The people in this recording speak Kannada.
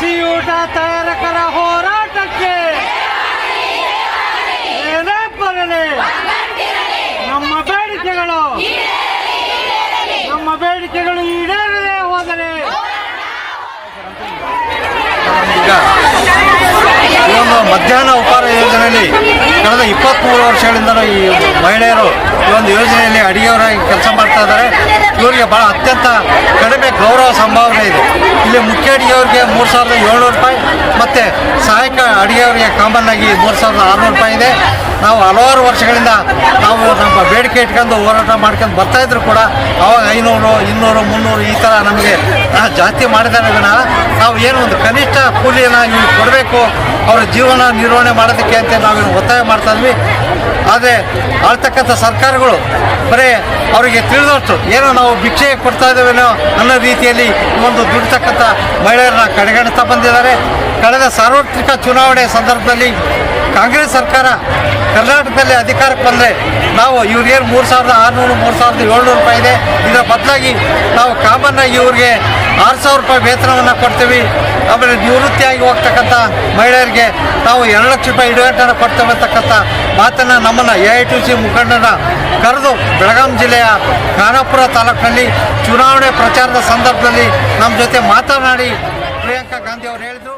ಬಿಸಿಯೂಟ ಊಟ ತಯಾರಕರ ಹೋರಾಟಕ್ಕೆ. ಏನೇ ಬರಲಿ. ನಮ್ಮ ಬೇಡಿಕೆಗಳು. ನಮ್ಮ ಬೇಡಿಕೆಗಳು ಈಡೇರದೆ ಹೋದರೆ. ಮಧ್ಯಾಹ್ನ ಉಪಹಾರ ಯೋಜನೆಯಲ್ಲಿ ಕಳೆದ ಇಪ್ಪತ್ತ್ಮೂರು ವರ್ಷಗಳಿಂದ ಈ ಮಹಿಳೆಯರು ಈ ಒಂದು ಯೋಜನೆಯಲ್ಲಿ ಇವರಿಗೆ ಭಾಳ ಅತ್ಯಂತ ಕಡಿಮೆ ಗೌರವ ಸಂಭಾವನೆ ಇದೆ. ಇಲ್ಲಿ ಮುಖ್ಯ ಅಡಿಗೆಯವರಿಗೆ ಮೂರು ಸಾವಿರದ ಏಳ್ನೂರು ರೂಪಾಯಿ ಮತ್ತು ಸಹಾಯಕ ಅಡಿಗೆಯವರಿಗೆ ಕಾಮನ್ ಆಗಿ ಮೂರು ಸಾವಿರದ ಆರುನೂರು ರೂಪಾಯಿ ಇದೆ. ನಾವು ಹಲವಾರು ವರ್ಷಗಳಿಂದ ನಾವು ನಮ್ಮ ಬೇಡಿಕೆ ಇಟ್ಕೊಂಡು ಹೋರಾಟ ಮಾಡ್ಕೊಂಡು ಬರ್ತಾಯಿದ್ರು ಕೂಡ ಅವಾಗ ಐನೂರು, ಇನ್ನೂರು, ಮುನ್ನೂರು ಈ ಥರ ನಮಗೆ ಜಾಸ್ತಿ ಮಾಡಿದ್ದಾರೆ ವಿನ ನಾವು ಏನು ಒಂದು ಕೂಲಿಯನ್ನು ನೀವು ಕೊಡಬೇಕು, ಅವರ ಜೀವನ ನಿರ್ವಹಣೆ ಮಾಡೋದಕ್ಕೆ ಅಂತ ನಾವೇನು ಒತ್ತಾಯ ಮಾಡ್ತಾ ಇದ್ವಿ. ಆದರೆ ಆಳ್ತಕ್ಕಂಥ ಸರ್ಕಾರಗಳು ಬರೀ ಅವರಿಗೆ ತಿಳಿದಷ್ಟು ಏನೋ ನಾವು ಭಿಕ್ಷೆ ಕೊಡ್ತಾ ಇದ್ದೇವೇನೋ ಅನ್ನೋ ರೀತಿಯಲ್ಲಿ ಒಂದು ದುಡಿತಕ್ಕಂಥ ಮಹಿಳೆಯರನ್ನ ಕಡೆಗಣಿಸ್ತಾ ಬಂದಿದ್ದಾರೆ. ಕಳೆದ ಸಾರ್ವತ್ರಿಕ ಚುನಾವಣೆ ಸಂದರ್ಭದಲ್ಲಿ ಕಾಂಗ್ರೆಸ್ ಸರ್ಕಾರ ಕರ್ನಾಟಕದಲ್ಲಿ ಅಧಿಕಾರಕ್ಕೆ ಬಂದರೆ ನಾವು ಇವ್ರಿಗೇನು ಮೂರು ಸಾವಿರದ ಆರುನೂರು, ಮೂರು ಸಾವಿರದ ಏಳ್ನೂರು ರೂಪಾಯಿ ಇದೆ. ಇದರ ಬದಲಾಗಿ ನಾವು ಕಾಮನ್ನಾಗಿ ಇವ್ರಿಗೆ ಆರು ಸಾವಿರ ರೂಪಾಯಿ ವೇತನವನ್ನು ಕೊಡ್ತೀವಿ. ಆಮೇಲೆ ನಿವೃತ್ತಿಯಾಗಿ ಹೋಗ್ತಕ್ಕಂಥ ಮಹಿಳೆಯರಿಗೆ ನಾವು ಎರಡು ಲಕ್ಷ ರೂಪಾಯಿ ಇಡುಗಂಟನ್ನು ಕೊಡ್ತೇವೆ ಅಂತಕ್ಕಂಥ ಮಾತನ್ನು ನಮ್ಮನ್ನು ಎ ಐ ಟಿ ಸಿ ಮುಖಂಡನ ಕರೆದು ಬೆಳಗಾಂ ಜಿಲ್ಲೆಯ ಖಾನಾಪುರ ತಾಲೂಕಿನಲ್ಲಿ ಚುನಾವಣೆ ಪ್ರಚಾರದ ಸಂದರ್ಭದಲ್ಲಿ ನಮ್ಮ ಜೊತೆ ಮಾತನಾಡಿ ಪ್ರಿಯಾಂಕಾ ಗಾಂಧಿ ಅವರು ಹೇಳಿದರು.